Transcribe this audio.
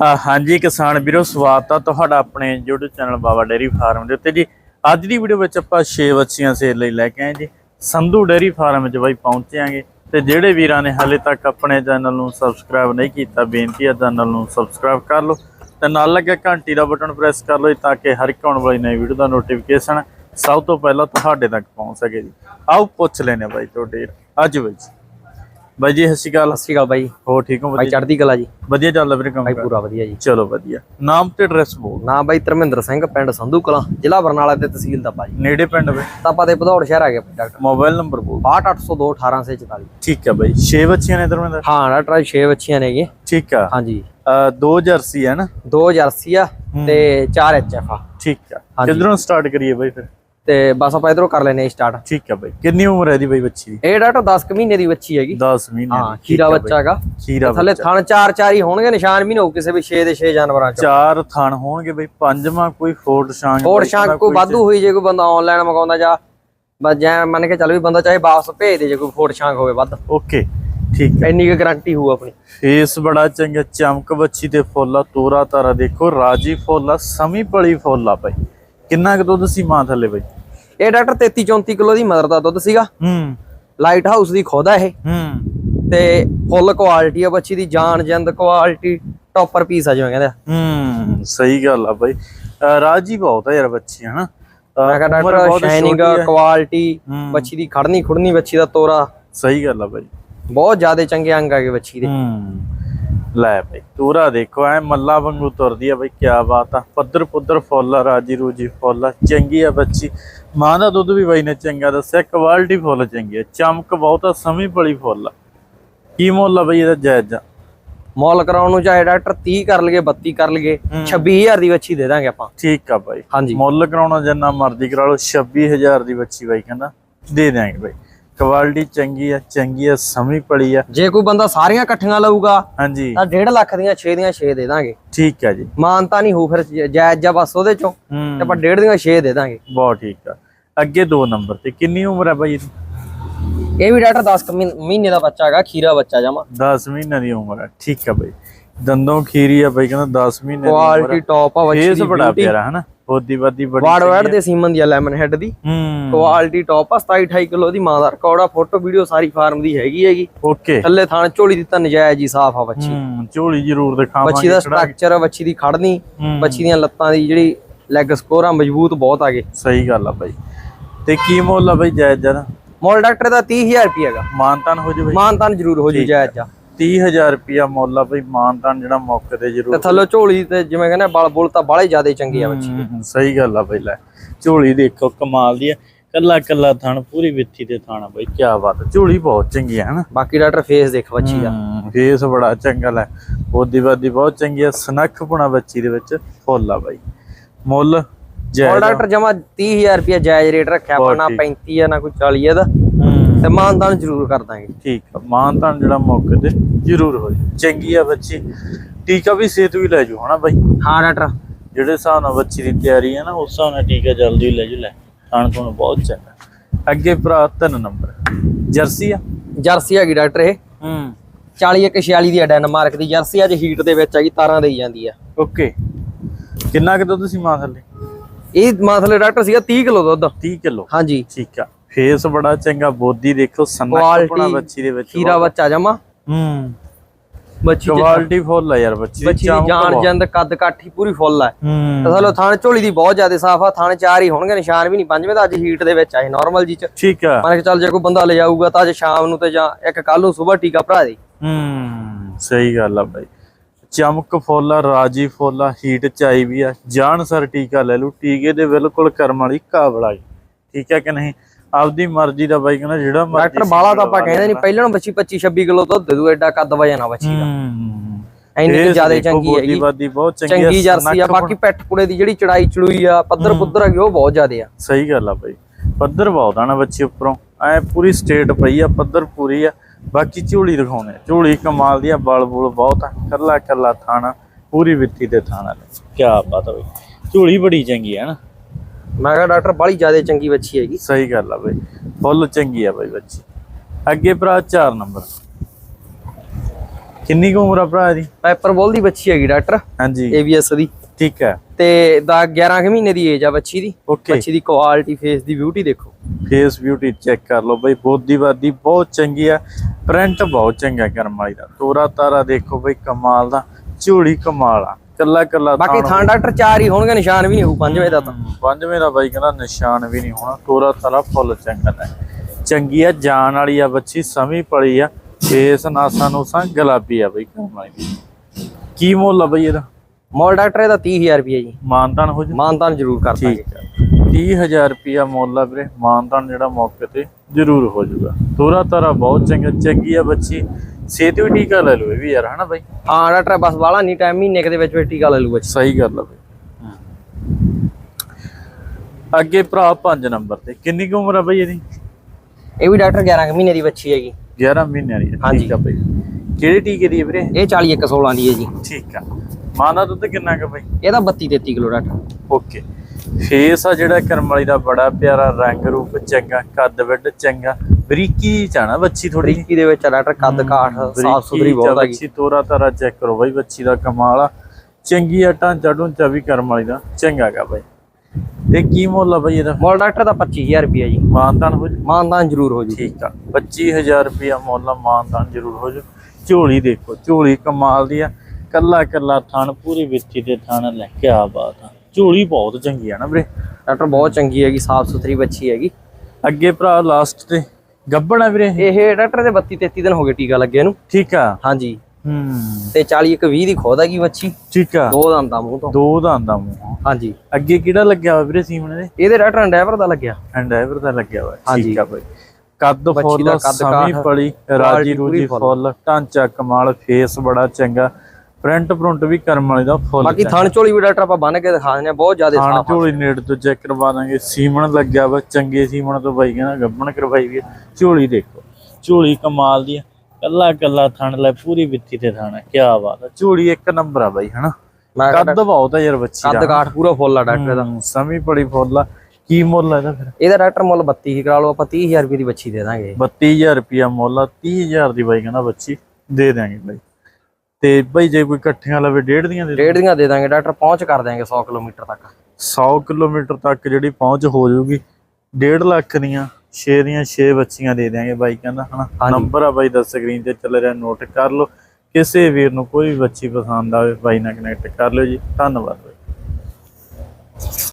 ਹਾਂਜੀ ਕਿਸਾਨ ਵੀਰੋ, ਸਵਾਗਤ ਆ ਤੁਹਾਡਾ ਆਪਣੇ YouTube channel Baba dairy farm ਦੇ ਉੱਤੇ ਜੀ। ਅੱਜ ਦੀ ਵੀਡੀਓ ਵਿੱਚ ਆਪਾਂ 6 ਬੱਚੀਆਂ ਸੇਲ ਲਈ ਲੈ ਕੇ ਆਏ ਜੀ। ਸੰਧੂ ਡੇਰੀ ਫਾਰਮ 'ਚ ਬਾਈ ਪਹੁੰਚਿਆਂਗੇ ਤੇ ਜਿਹੜੇ ਵੀਰਾਂ ਨੇ ਹਾਲੇ ਤੱਕ ਆਪਣੇ ਚੈਨਲ ਨੂੰ ਸਬਸਕ੍ਰਾਈਬ ਨਹੀਂ ਕੀਤਾ, ਬੇਨਤੀ ਹੈ ਚੈਨਲ ਨੂੰ ਸਬਸਕ੍ਰਾਈਬ ਕਰ ਲਓ ਤੇ ਨਾਲ ਲੱਗਿਆ ਘੰਟੀ ਦਾ ਬਟਨ ਪ੍ਰੈਸ ਕਰ ਲਓ ਜੀ ਤਾਂ ਕਿ ਹਰ ਇੱਕ ਆਉਣ ਵਾਲੀ ਨਵੀਂ ਵੀਡੀਓ ਦਾ ਨੋਟੀਫਿਕੇਸ਼ਨ ਸਭ ਤੋਂ ਪਹਿਲਾਂ ਤੁਹਾਡੇ ਤੱਕ ਪਹੁੰਚ ਸਕੇ ਜੀ। ਆਓ ਪੁੱਛ ਲੈਨੇ ਬਾਈ ਤੁਹਾਡੇ। ਅੱਜ ਬਾਈ ਜੀ ਬਾਈ ਜੀ ਸਤਿ ਸ਼੍ਰੀ ਅਕਾਲ। ਸਤਿ ਸ਼੍ਰੀ ਅਕਾਲ ਬਾਈ। ਹੋ ਠੀਕ ਹੋ? ਬਾਈ ਚੜ੍ਹਦੀ ਕਲਾ ਜੀ। ਵਧੀਆ ਚੱਲਦਾ ਵੀਰੇ ਕੰਮ ਬਾਈ? ਪੂਰਾ ਵਧੀਆ ਜੀ। ਚਲੋ ਵਧੀਆ। ਨਾਮ ਤੇ ਐਡਰੈਸ ਬੋਲ। ਨਾਮ ਬਾਈ ਧਰਮਿੰਦਰ ਸਿੰਘ ਪਿੰਡ ਸੰਧੂ ਕਲਾਂ ਜ਼ਿਲ੍ਹਾ ਬਰਨਾਲਾ ਤੇ ਤਹਿਸੀਲ ਦਾ ਬਾਈ। ਨੇੜੇ ਪਿੰਡ ਵੇ ਤਾਪਾ ਦੇ ਭਦੌੜ ਸ਼ਹਿਰ ਆ ਗਿਆ ਬਾਈ ਡਾਕਟਰ। ਮੋਬਾਈਲ ਨੰਬਰ ਬੋਲ। 62802 1844 ਠੀਕ ਹੈ ਬਾਈ। 6 ਬੱਚੀਆਂ ਨੇ ਇਧਰ ਹਾਂ ਡਾਕਟਰ 6 ਬੱਚੀਆਂ ਨੇਗੇ ਠੀਕ ਆ। ਹਾਂਜੀ। ਦੋ ਜਰਸੀ ਹੈ ਨਾ? ਦੋ ਜਰਸੀ ਆ ਤੇ 4 ਐਚਐਫ ਆ। ਠੀਕ ਆ। ਕਿਧਰੋਂ ਸਟਾਰਟ ਕਰੀਏ ਬਾਈ ਫਿਰ? ਤੇ ਬਸ ਆਪਾਂ ਇਧਰੋਂ ਕਰ ਲੈਨੇ ਸਟਾਰਟ ਠੀਕ ਆ ਬਾਈ। ਕਿੰਨੀ ਉਮਰ ਹੈ ਦੀ ਬਾਈ ਬੱਚੀ? ਦੀ ਇਹ ਡਾਕਟਰ 10 ਕੁ ਮਹੀਨੇ ਦੀ ਬੱਚੀ ਹੈਗੀ। 10 ਮਹੀਨੇ ਹਾਂ ਖੀਰਾ ਬੱਚਾ ਹੈਗਾ। ਖੀਰਾ ਥੱਲੇ ਥਣ ਚਾਰ ਚਾਰ ਹੀ ਹੋਣਗੇ ਨਿਸ਼ਾਨ ਵੀ ਨਾ ਕਿਸੇ ਵੀ 6 ਦੇ 6 ਜਾਨਵਰਾਂ ਚ। ਚਾਰ ਥਣ ਹੋਣਗੇ ਬਾਈ। ਪੰਜਵਾਂ ਕੋਈ ਫੋਰਟ ਸ਼ਾਂਗ ਹੋਰ ਸ਼ਾਂਕ ਕੋਈ ਵਾਧੂ ਹੋਈ ਜੇ ਕੋਈ ਬੰਦਾ ਆਨਲਾਈਨ ਮੰਗਾਉਂਦਾ ਜਾਂ ਬਸ ਜੈ ਮੰਨ ਕੇ ਚੱਲ ਵੀ ਬੰਦਾ ਚਾਹੇ ਵਾਪਸ ਭੇਜ ਦੇ ਜੇ ਕੋਈ ਫੋਟ ਸ਼ਾਂਕ ਹੋਵੇ ਵੱਧ। ਓਕੇ ਠੀਕ ਹੈ। ਇੰਨੀ ਕੁ ਗਾਰੰਟੀ ਹੋਊ ਆਪਣੀ। ਫੇਸ ਬੜਾ ਚੰਗਾ ਚਮਕ ਬੱਚੀ ਤੇ ਫੁੱਲਾ ਤੋਰਾ ਤਾਰਾ ਦੇਖੋ ਰਾਜੀ ਫੁੱਲਾ ਸਮੀ ਪਲੀ ਫੁੱਲਾ ਬਾਈ। ਕਿੰਨਾ ਕੁ ਦੁੱਧ ਸੀ ਮਾਂ ਥੱਲੇ ਬਾਈ? ਇਹ ਡਾਕਟਰ 33 34 ਕਿਲੋ ਦੀ ਮਦਰ ਦਾ ਦੁੱਧ ਸੀਗਾ। ਹੂੰ। ਲਾਈਟ ਹਾਊਸ ਦੀ ਖੁਦ ਆ ਇਹ। ਹੂੰ। ਤੇ ਫੁੱਲ ਕੁਆਲਿਟੀ ਆ ਬੱਚੀ ਦੀ ਜਾਨ ਜਿੰਦ ਕੁਆਲਿਟੀ ਟੌਪਰ ਪੀਸ ਆ ਜਿਵੇਂ ਕਹਿੰਦੇ ਆ। ਹੂੰ ਸਹੀ ਗੱਲ ਆ ਬਾਈ। ਰਾਜੀ ਬਹੁਤ ਆ ਯਾਰ ਬੱਚੀ ਹਨਾ? ਮੈਂ ਕਹਿੰਦਾ ਉਮਰ ਡਾਕਟਰ ਸ਼ਾਈਨਿੰਗ ਆ। ਕੁਆਲਿਟੀ। ਬੱਚੀ ਦੀ ਖੜਨੀ ਖੁੜਨੀ ਬੱਚੀ ਦਾ ਤੋਰਾ। ਸਹੀ ਗੱਲ ਆ ਬਾਈ। ਬਹੁਤ ਜ਼ਿਆਦਾ ਚੰਗੇ ਅੰਗ ਆਗੇ ਬੱਚੀ ਦੇ। ਹੂੰ। ਲੈ ਬਾਈ ਤੋਰਾ ਦੇਖੋ ਐ ਮੱਲਾ ਵਾਂਗੂ ਤੁਰਦੀ ਆ ਬਾਈ ਕੀ ਬਾਤ ਆ। ਪੱਧਰ ਪੁੱਧਰ ਫੁੱਲ ਆ ਰਾਜੀ ਰੂਜੀ ਫੁੱਲ ਆ ਚੰਗੀ ਆ ਬੱਚੀ। ਮਾਂ ਦਾ ਦੁੱਧ ਵੀ ਬਾਈ ਨੇ ਚੰਗਾ ਦੱਸਿਆ ਕੁਆਲਿਟੀ ਫੁੱਲ ਚੰਗੀ ਆ। ਚਮਕ ਬਹੁਤ ਆ ਸਮੀ ਪਲੀ ਫੁੱਲ ਆ। ਕੀ ਮੁੱਲ ਆ ਬਾਈ ਇਹਦਾ ਜਾਇਜ਼ ਆ? ਮੁੱਲ ਕਰਾਉਣ ਨੂੰ ਚਾਹੇ ਡਾਕਟਰ 30 ਕਰ ਲਗੇ 32 ਕਰ ਲਗੇ ਹੂੰ। 26000 ਦੀ ਬੱਚੀ ਦੇ ਦਾਂਗੇ ਆਪਾਂ। ਠੀਕ ਆ ਬਾਈ। ਹਾਂਜੀ। ਮੁੱਲ ਕਰਾਉਣਾ ਜਿੰਨਾ ਮਰਜ਼ੀ ਕਰਾ ਲਓ 26000 ਦੀ ਬੱਚੀ ਬਾਈ ਕਹਿੰਦਾ ਦੇ ਦਿਆਂਗੇ ਬਾਈ। ਕੁਆਲਿਟੀ ਚੰਗੀ ਆ ਚੰਗੀ ਆ ਸਮੀ ਪਲੀ ਆ। ਜੇ ਕੋਈ ਬੰਦਾ ਸਾਰੀਆਂ ਇਕੱਠੀਆਂ ਲਊਗਾ ਹਾਂਜੀ। ਤਾਂ 1.5 ਲੱਖ ਦੀਆਂ 6 ਦੀਆਂ 6 ਦੇ ਦਾਂਗੇ। ਠੀਕ ਆ ਜੀ। ਮਾਨਤਾ ਨਹੀਂ ਹੋਊ ਫਿਰ ਜਾਇਜ਼ ਜਾਂ ਬਸ ਉਹਦੇ ਚੋਂ। ਤੇ ਹੂੰ ਆਪਾਂ 1.5 ਦੀਆਂ 6 ਦੇ ਦਾਂਗੇ। ਬਹੁਤ ਠੀਕ ਆ। ਅੱਗੇ ਦੋ ਨੰਬਰ ਤੇ ਕਿੰਨੀ ਉਮਰ ਹੈ ਬਾਈ ਇਹ ਵੀ ਡਾਕਟਰ 10 ਕੁ ਮਹੀਨ- ਮਹੀਨੇ ਦਾ ਬੱਚਾ ਹੈਗਾ ਖੀਰਾ ਬੱਚਾ ਜਮਾ। 10 ਮਹੀਨਿਆਂ ਦੀ ਉਮਰ ਹੈ ਠੀਕ ਆ ਬਾਈ। ਦੰਦੋਂ ਖੀਰੀ ਆ ਬਾਈ ਕਹਿੰਦਾ 10 ਮਹੀਨੇ ਦੀ ਉਮਰ ਕੁਆਲਿਟੀ ਟੌਪ ਆ ਬੱਚੀ ਦੀ ਬੜਾ। ਪਿਆਰਾ ਹਨਾ? ਬੋਦੀ ਬਾਦੀ ਬੜੀ ਵਾੜ ਵਾੜ ਦੇ ਸੀਮਨ ਦੀ ਲੈਮਨ ਹੈਡ ਦੀ। ਕੁਆਲਿਟੀ ਟੌਪ ਆ 27 28 ਕਿਲੋ ਦੀ ਮਾਂ ਦਾ ਰਿਕਾਰਡ ਆ ਫੋਟੋ ਵੀਡੀਓ ਸਾਰੀ ਫਾਰਮ ਦੀ ਹੈਗੀ ਹੈਗੀ। ਓਕੇ ਥੱਲੇ ਥਾਣ ਝੋਲੀ ਦੀ ਤਾਂ ਨਜਾਇਜ਼ ਹੀ ਸਾਫ਼ ਆ ਬੱਚੀ ਝੋਲੀ ਜ਼ਰੂਰ ਦਿਖਾਵਾਂਗੇ ਬੱਚੀ ਦਾ। ਸਟਰਕਚਰ ਬੱਚੀ ਦੀ ਖੜਨੀ ਬੱਚੀ ਦੀਆਂ ਲੱਤਾਂ ਦੀ ਜਿਹੜੀ ਲੈਗ ਸਕੋਰ ਆ ਮਜ਼ਬੂਤ ਬਹੁਤ ਆਗੇ ਸਹੀ ਗੱਲ ਆ ਬਾਈ। ਤੇ ਕੀ ਮੁੱਲ ਆ ਬਾਈ ਜਾਇਜ਼ ਜਰਾ ਮੋਲ ਡਾਕਟਰ ਦਾ 30000 ਰੁਪਏ ਹੈਗਾ। ਮਾਨਤਾਨ ਹੋ ਜੇ ਬਾਈ। ਮਾਨਤਾਨ ਜ਼ਰੂਰ ਹੋ ਜੀ ਜਾਇਜ਼ ਆ। 30000 ਰੁਪਿਆ ਮੁੱਲ ਆ ਬਾਈ ਮਾਨਤਾਨ ਜਿਹੜਾ ਮੌਕੇ ਤੇ ਤੇ ਜ਼ਰੂਰ ਥੱਲੇ ਝੋਲੀ ਤੇ ਜਿਵੇਂ ਕਹਿੰਦੇ ਆ, ਬਲ ਬੁਲ ਤਾਂ ਬਾਲੇ ਜ਼ਿਆਦਾ ਚੰਗੀ ਆ ਬੱਚੀ ਸਹੀ ਗੱਲ ਆ ਬਾਈ ਲੈ। ਝੋਲੀ ਦੇਖੋ ਕਮਾਲ ਦੀ ਆ। ਕੱਲਾ ਕੱਲਾ ਥਣ ਪੂਰੀ ਵਿੱਥੀ ਤੇ ਥਾਣਾ ਬਾਈ ਕੀ ਬਾਤ ਆ। ਝੋਲੀ ਬਹੁਤ ਚੰਗੀ ਆ ਹਨਾ? ਬਾਕੀ ਡਾਕਟਰ ਫੇਸ ਦੇਖ ਬੱਚੀ ਦਾ। ਫੇਸ ਬੜਾ ਚੰਗਾ ਲੈ। ਉਹਦੀ ਬਾਦੀ ਬਹੁਤ ਚੰਗੀ ਆ ਸਨੱਖ ਪੁਣਾ ਬੱਚੀ ਦੇ ਵਿੱਚ ਫੁੱਲ ਆ ਬਾਈ। ਮੁੱਲ ਜਾਇਜ਼ ਆ। ਡਾਕਟਰ ਜਮਾ 30000 ਰੁਪਏ ਜਾਇਜ਼ ਰੇਟ ਰੱਖਿਆ ਆਪਾਂ ਨਾ ਠੀਕ। 35 ਆ ਨਾ ਕੋਈ 40 ਇਹਦਾ। ਹੂੰ, ਤੇ ਮਾਨਤਾਨ ਜ਼ਰੂਰ ਕਰ ਦਾਂਗੇ। ਠੀਕ ਆ ਮਾਨਤਾਨ ਜਿਹੜਾ ਮੌਕੇ ਤੇ ਜ਼ਰੂਰ ਹੋ ਚੰਗੀ ਆ ਬੱਚੀ। ਟੀਕਾ ਵੀ ਸਿਹਤ ਵੀ ਲੈ ਜੂ ਹਨਾ ਬਾਈ? ਹਾਂ ਡਾਕਟਰ। ਜਿਹੜੇ ਹਿਸਾਬ ਨਾਲ ਬੱਚੀ ਦੀ ਤਿਆਰੀ ਹੈ ਨਾ ਉਸ ਹਿਸਾਬ ਨਾਲ ਟੀਕਾ ਜਲਦੀ ਲੈ ਜੂ ਲੈ ਖਾਣ ਤੋਂ ਬਹੁਤ ਚੰਗਾ। ਅੱਗੇ ਭਰਾ ਤਿੰਨ ਨੰਬਰ। ਜਰਸੀ ਆ? ਜਰਸੀ ਹੈਗੀ ਡਾਕਟਰ ਇਹ। ਹੂੰ। 40 ਇੱਕ 46 ਦੀ ਡੈਨਮਾਰਕ ਦੀ ਜਰਸੀ ਅੱਜ ਹੀਟ ਦੇ ਵਿੱਚ ਹੈਗੀ ਤਾਰਾਂ ਦੇਈ ਜਾਂਦੀ ਆ। ਓਕੇ। ਕਿੰਨਾ ਕੁ ਦੁੱਧ ਸੀ ਮਾਂ ਥੱਲੇ? ਇਹ ਮਸਲੇ ਡਾਕਟਰ ਸੀਗਾ 30 ਕਿਲੋ ਦੁੱਧ। 30 ਕਿਲੋ। ਹਾਂਜੀ। ਠੀਕ ਆ। ਫੇਸ ਬੜਾ ਚੰਗਾ ਬੋਦੀ ਦੇਖੋ Quality, ਪੁਣਾ ਬੱਚੀ ਦੇ ਵਿੱਚ ਖੀਰਾ ਬੱਚਾ ਜਮਾ। ਹੂੰ। ਬੱਚੀ ਕੁਆਲਿਟੀ ਫੁੱਲ ਆ ਯਾਰ ਬੱਚੀ ਬੱਚੀ ਦੀ ਜਾਨ। ਜੰਦ ਕੱਦ ਕਾਠੀ ਪੂਰੀ ਫੁੱਲ ਆ। ਹੂੰ। ਅਸਲ ਥਾਣ ਝੋਲੀ ਦੀ ਬਹੁਤ ਜ਼ਿਆਦਾ ਸਾਫ਼ ਆ ਥਾਣ ਚਾਰ ਹੀ ਹੋਣਗੇ ਨਿਸ਼ਾਨ ਵੀ ਨਹੀਂ ਪੰਜਵੇਂ ਤਾਂ ਅੱਜ ਹੀਟ ਦੇ ਵਿੱਚ ਆਏ ਨਾਰਮਲ ਜੀ ਚ। ਠੀਕ ਆ। ਮੰਨ ਕੇ ਚੱਲ ਜੇ ਕੋਈ ਬੰਦਾ ਲੈ ਜਾਊਗਾ ਤਾਂ ਅੱਜ ਸ਼ਾਮ ਨੂੰ ਤੇ ਜਾਂ ਇੱਕ ਕੱਲ ਨੂੰ ਸਵੇਰ ਟੀਕਾ ਭਰਾ ਦੇ ਹੂੰ ਸਹੀ ਗੱਲ ਆ ਬਾਈ। ਚਮਕ ਫੁੱਲ ਆ ਰਾਜੀ ਫੁੱਲ ਆ ਹੀਟ ਚ ਆਈ ਵੀ ਆ। ਜਾਣ ਸਰ ਟੀਕਾ ਲੈ ਲੂ ਟੀਕੇ ਦੇ ਬਿਲਕੁਲ ਕਰਮ ਵਾਲੀ ਕਾਬਲ ਆ ਠੀਕ ਹੈ ਕਿ ਨਹੀਂ? ਆਪਦੀ ਮਰਜ਼ੀ ਦਾ ਬਾਈ ਕਹਿੰਦਾ ਜਿਹੜਾ ਮਰਜ਼ੀ ਡਾਕਟਰ ਬਾਲਾ ਤਾਂ ਆਪਾਂ ਕਹਿੰਦੇ ਨਹੀਂ ਪਹਿਲਾਂ ਨੂੰ ਬੱਚੀ 25 26 ਕਿਲੋ ਦੁੱਧ ਦੇ ਦੂ ਐਡਾ ਕੱਦ ਵਜਨ ਆ ਬੱਚੀ ਦਾ। ਇੰਨੀ ਜ਼ਿਆਦਾ ਚੰਗੀ ਹੈਗੀ। ਬਾਦੀ ਬਹੁਤ ਚੰਗੀ ਚੰਗੀ ਆ, ਜਰਸੀ ਆ ਬਾਕੀ ਪੈਠ ਪੁੜੇ ਦੀ ਜਿਹੜੀ ਚੜਾਈ ਚੜੂਈ ਆ ਪੱਧਰ ਪੁੱਧਰ ਹੈਗੀ ਉਹ ਬਹੁਤ ਜ਼ਿਆਦਾ ਆ। ਸਹੀ ਗੱਲ ਆ ਬਾਈ। ਪੱਧਰ ਬਹੁਤ ਆ ਨਾ ਬੱਚੇ ਉੱਪਰੋਂ। ਐ ਪੂਰੀ ਸਟੇਟ ਪਈ ਆ ਪੱਧਰ ਪੂਰੀ ਆ। ਬਾਕੀ ਝੋਲੀ ਦਿਖਾਉਣੇ ਆ। ਝੋਲੀ ਕਮਾਲ ਦੀ ਆ ਬਲ ਬੁਲ ਬਹੁਤ ਆ। ਕੱਲਾ ਕੱਲਾ ਥਾਣਾ ਪੂਰੀ ਵਿੱਥੀ ਤੇ ਥਾਣਾ ਕੀ ਬਾਤ ਆ ਬਈ। ਝੋਲੀ ਬੜੀ ਚੰਗੀ ਆ ਨਾ। ਮੈਂ ਕਿਹਾ ਡਾਕਟਰ ਬਾਲੀ ਜ਼ਿਆਦਾ ਚੰਗੀ ਬੱਚੀ ਹੈਗੀ। ਸਹੀ ਗੱਲ ਆ ਬਈ। ਫੁੱਲ ਚੰਗੀ ਆ ਬਈ ਬੱਚੀ। ਅੱਗੇ ਭਰਾ 4 ਨੰਬਰ। ਕਿੰਨੀ ਕੁ ਉਮਰ ਆ ਭਰਾ ਦੀ ਪੈਪਰ ਬੋਲ ਦੀ ਬੱਚੀ ਹੈਗੀ ਡਾਕਟਰ। ਹਾਂਜੀ। ਏਬੀਐਸ ਦੀ। ਠੀਕ ਹੈ। ਤੇ ਦਾ 11 ਕੁ ਮਹੀਨੇ ਦੀ ਏਜ ਆ ਬੱਚੀ ਦੀ। ਬੱਚੀ ਦੀ ਕੁਆਲਿਟੀ ਫੇਸ ਦੀ ਬਿਊਟੀ ਦੇਖੋ। ਫੇਸ ਬਿਊਟੀ ਚੈੱਕ ਕਰ ਲਓ ਬਈ। ਬੋਦੀਵਾਦੀ ਬਹੁਤ ਚੰਗੀ ਆ। ਪ੍ਰਿੰਟ ਬਹੁਤ ਚੰਗਾ ਕਰਮ ਵਾਲੀ ਦਾ। ਤੋਰਾ ਤਾਰਾ ਦੇਖੋ ਬਈ ਕਮਾਲ ਦਾ। ਝੋਲੀ ਕਮਾਲ ਆ। ਕੱਲਾ ਕੱਲਾ ਬਾਕੀ ਥਾਂ ਡਾਕਟਰ ਚਾਰ ਹੀ ਹੋਣਗੇ ਨਿਸ਼ਾਨ ਵੀ ਨਹੀਂ ਹੋਊ ਪੰਜਵੇਂ ਦਾ ਤਾਂ। ਪੰਜਵੇਂ ਦਾ ਬਾਈ ਕਹਿੰਦਾ ਨਿਸ਼ਾਨ ਵੀ ਨਹੀਂ ਹੋਣਾ ਤੋਰਾ ਤਾਰਾ ਫੁੱਲ ਚੰਗਾ ਹੈ। ਚੰਗੀ ਆ ਜਾਨ ਵਾਲੀ ਆ ਬੱਚੀ ਸਮੀ ਪਲੀ ਆ ਫੇਸ ਨਾਸਾਂ ਨੂੰ ਸਾਂ ਗੁਲਾਬੀ ਆ ਬਈ ਕਰਮ ਵਾਲੀ ਕੀ ਮੁੱਲ ਆ ਬਈ ਇਹਦਾ? ਮੋਲ ਡਾਕਟਰ ਇਹਦਾ 30000 ਰੁਪਏ ਜੀ। ਮਾਨਤਾਨ ਹੋ ਜਾ ਮਾਨਤਾਨ ਜ਼ਰੂਰ ਕਰ ਦਾਂਗੇ। ਠੀਕ ਹੈ 30000 ਰੁਪਿਆ ਮੁੱਲ ਆ ਵੀਰੇ ਮਾਨਤਾਨ ਜਿਹੜਾ ਮੌਕੇ ਤੇ ਜ਼ਰੂਰ ਹੋ ਜਾਊਗਾ। ਤੋਰਾ ਤਾਰਾ ਬਹੁਤ ਚੰਗਾ ਚੰਗੀ ਆ ਬੱਚੀ। ਸਿਹਤ ਵੀ ਟੀਕਾ ਲੈ ਲਓ ਇਹ ਵੀ ਯਾਰ ਹਨਾ ਬਾਈ? ਹਾਂ ਡਾਕਟਰ ਬਸ ਵਾਲਾ ਨਹੀਂ ਟਾਈਮ ਮਹੀਨੇ ਦੇ ਵਿੱਚ ਵਿੱਚ ਟੀਕਾ ਲੈ ਲੂ ਬੱਚੀ ਸਹੀ ਗੱਲ ਆ ਬਈ। ਅੱਗੇ ਭਰਾ 5 ਨੰਬਰ ਤੇ ਕਿੰਨੀ ਕੁ ਉਮਰ ਆ ਬਈ ਇਹਦੀ? ਇਹ ਵੀ ਡਾਕਟਰ 11 ਕੁ ਮਹੀਨੇ ਦੀ ਬੱਚੀ ਹੈਗੀ। 11 ਮਹੀਨਿਆਂ ਦੀ ਹਾਂਜੀ। ਠੀਕ ਆ ਬਈ। ਕਿਹੜੇ ਟੀਕੇ ਦੀ ਹੈ ਵੀਰੇ? ਇਹ 40 ਇੱਕ 16 ਦੀ ਹੈ ਜੀ। ਠੀਕ ਆ। ਮਾਂ ਦਾ ਦੁੱਧ ਕਿੰਨਾ ਕੁ ਬਈ? ਇਹਦਾ 32 33 ਕਿਲੋ ਡਾਕਟਰ। ਓਕੇ। ਫੇਸ ਆ ਜਿਹੜਾ ਕਰਮ ਵਾਲੀ ਦਾ ਬੜਾ ਪਿਆਰਾ ਰੰਗ ਰੂਪ ਚੰਗਾ ਕੱਦ ਵੱਡ ਚੰਗਾ। ਬਰੀਕੀ ਚਾਣਾ ਬੱਚੀ ਥੋੜੀ ਬਰੀਕੀ ਦੇ ਵਿੱਚ ਆ ਡਾਕਟਰ ਕੱਦ ਕਾਠ ਸਾਫ਼ ਸੁਥਰੀ ਬਹੁਤ ਹੈਗੀ ਬੱਚੀ ਤੋਰਾ ਤਾਰਾ ਚੈੱਕ ਕਰੋ ਬਾਈ ਬੱਚੀ ਦਾ ਕਮਾਲ ਆ। ਚੰਗੀ ਆ ਢਾਂਚਾ ਢੂੰਚਾ ਵੀ ਕਰਮ ਵਾਲੀ ਦਾ ਚੰਗਾ ਗਾ ਬਾਈ। ਤੇ ਕੀ ਮੁੱਲ ਆ ਬਾਈ ਇਹਦਾ? ਮੋਲ ਡਾਕਟਰ ਦਾ 25000 ਰੁਪਏ ਜੀ। ਮਾਨਤਾਨ ਹੋ ਜੂ? ਮਾਨਤਾਨ ਜ਼ਰੂਰ ਹੋ ਜੀ। ਠੀਕ ਆ 25000 ਰੁਪਿਆ ਮੁੱਲ ਆ ਮਾਨਤਾਨ ਜ਼ਰੂਰ ਹੋ ਜੂ। ਝੋਲੀ ਦੇਖੋ ਝੋਲੀ ਕਮਾਲ ਦੀ ਆ। ਕੱਲਾ ਕੱਲਾ ਥਣ ਪੂਰੀ ਵਿੱਚੀ ਤੇ ਥਣ ਲੈ ਕੇ ਆ ਬਾਤ ਆ। ਝੋਲੀ ਬਹੁਤ ਚੰਗੀ ਆ ਨਾ ਵੀਰੇ। ਡਾਕਟਰ ਬਹੁਤ ਚੰਗੀ ਹੈਗੀ ਸਾਫ਼ ਸੁਥਰੀ ਬੱਚੀ ਹੈਗੀ। ਅੱਗੇ ਭਰਾ ਲਾਸਟ ਤੇ। ਗੱਬਣ ਆ ਵੀਰੇ ਇਹ? ਡਾਕਟਰ ਦੇ 32 33 ਦਿਨ ਹੋ ਗਏ ਟੀਕਾ ਲੱਗੇ ਨੂੰ। ਠੀਕ ਆ। ਹਾਂਜੀ। ਹੂੰ। ਤੇ 40 ਇੱਕ 20 ਦੀ ਖੋਦ ਹੈਗੀ ਬੱਚੀ ਠੀਕ ਆ। ਦੋ ਦੰਦਾਂ ਮੂੰਹ ਤੋਂ। ਦੋ ਦੰਦਾਂ ਮੂੰਹ ਹਾਂਜੀ। ਅੱਗੇ ਕਿਹੜਾ ਲੱਗਿਆ ਵਾ ਵੀਰੇ ਸੀਮਣ ਦੇ ਇਹਦੇ ਡਾਕਟਰ ਡਰਾਈਵਰ ਦਾ ਲੱਗਿਆ। ਐਂਡਾਈਵਰ ਦਾ ਲੱਗਿਆ ਹਾਂਜੀ। ਠੀਕ ਆ ਬਾਈ ਕੱਦ ਫੁੱਲ ਸਮੀ ਪਲੀ ਰਾਜੀ ਰੂਜੀ। ਫੁੱਲ ਢਾਂਚਾ ਕਮਾਲ ਫੇਸ ਬੜਾ ਚੰਗਾ। ਪ੍ਰਿੰਟ ਪ੍ਰਿੰਟ ਵੀ ਕਰਮ ਵਾਲੇ ਦਾ ਫੁੱਲ ਬਾਕੀ ਥਣ ਝੋਲੀ ਵੀ ਡਾਕਟਰ ਆਪਾਂ ਬੰਨ ਕੇ ਦਿਖਾ ਦਿੰਦੇ ਆ ਬਹੁਤ ਜ਼ਿਆਦਾ ਥਾਣ ਸਾਫ਼ ਝੋਲੀ ਨੇੜ ਤੋਂ ਚੈੱਕ ਕਰਵਾ ਦਾਂਗੇ। ਸੀਮਣ ਲੱਗਿਆ ਵਾ ਚੰਗੇ ਸੀਮਣ ਤੋਂ ਬਾਈ ਕਹਿੰਦਾ ਗੱਬਣ ਕਰਵਾਈ ਵੀ। ਝੋਲੀ ਦੇਖੋ ਝੋਲੀ ਕਮਾਲ ਦੀ ਆ। ਕੱਲਾ ਕੱਲਾ ਥਣ ਲੈ ਪੂਰੀ ਵਿੱਥੀ ਤੇ ਥਾਣਾ ਕੀ ਬਾਤ ਆ। ਝੋਲੀ ਇੱਕ ਨੰਬਰ ਆ ਬਾਈ ਹਨਾ? ਕੱਦ ਬਹੁਤ ਆ ਯਾਰ ਬੱਚੀ ਕੱਦ ਕਾਠ ਪੂਰਾ ਫੁੱਲ ਆ ਡਾਕਟਰ ਦਾ। ਹੂੰ, ਸਮੀ ਬੜੀ ਫੁੱਲ ਆ। ਕੀ ਮੁੱਲ ਆ ਇਹਦਾ ਫਿਰ? ਇਹਦਾ ਡਾਕਟਰ ਮੁੱਲ 32 ਹੀ ਕਰਾ ਲਓ ਆਪਾਂ 30000 ਰੁਪਏ ਦੀ ਬੱਚੀ ਦੇ ਦਾਂਗੇ। 32000 ਰੁਪਿਆ ਮੁੱਲ ਆ 30000 ਦੀ ਬਾਈ ਕਹਿੰਦਾ ਬੱਚੀ ਦੇ ਦਿਆਂਗੇ ਬਾਈ। ਤੇ ਬਾਈ ਜੇ ਕੋਈ ਇਕੱਠਿਆਂ ਲਵੇ ਡੇਢ ਦੀਆਂ ਦੇ ਡੇਢ ਦੀਆਂ ਦੇ ਦਾਂਗੇ ਡਾਕਟਰ ਪਹੁੰਚ ਕਰ ਦਿਆਂਗੇ 100 ਕਿਲੋਮੀਟਰ ਤੱਕ। 100 ਕਿਲੋਮੀਟਰ ਤੱਕ ਜਿਹੜੀ ਪਹੁੰਚ ਹੋ ਜਾਊਗੀ 1.5 ਲੱਖ ਦੀਆਂ 6 ਦੀਆਂ 6 ਬੱਚੀਆਂ ਦੇ ਦਿਆਂਗੇ ਬਾਈ ਕਹਿੰਦਾ ਹਨਾ। ਨੰਬਰ ਆ ਬਾਈ ਦਾ ਸਕਰੀਨ ਤੇ ਚੱਲ ਰਿਹਾ ਨੋਟ ਕਰ ਲਓ। ਕਿਸੇ ਵੀਰ ਨੂੰ ਕੋਈ ਵੀ ਬੱਚੀ ਪਸੰਦ ਆਵੇ ਬਾਈ ਨਾਲ ਕਨੈਕਟ ਕਰ ਲਿਓ ਜੀ। ਧੰਨਵਾਦ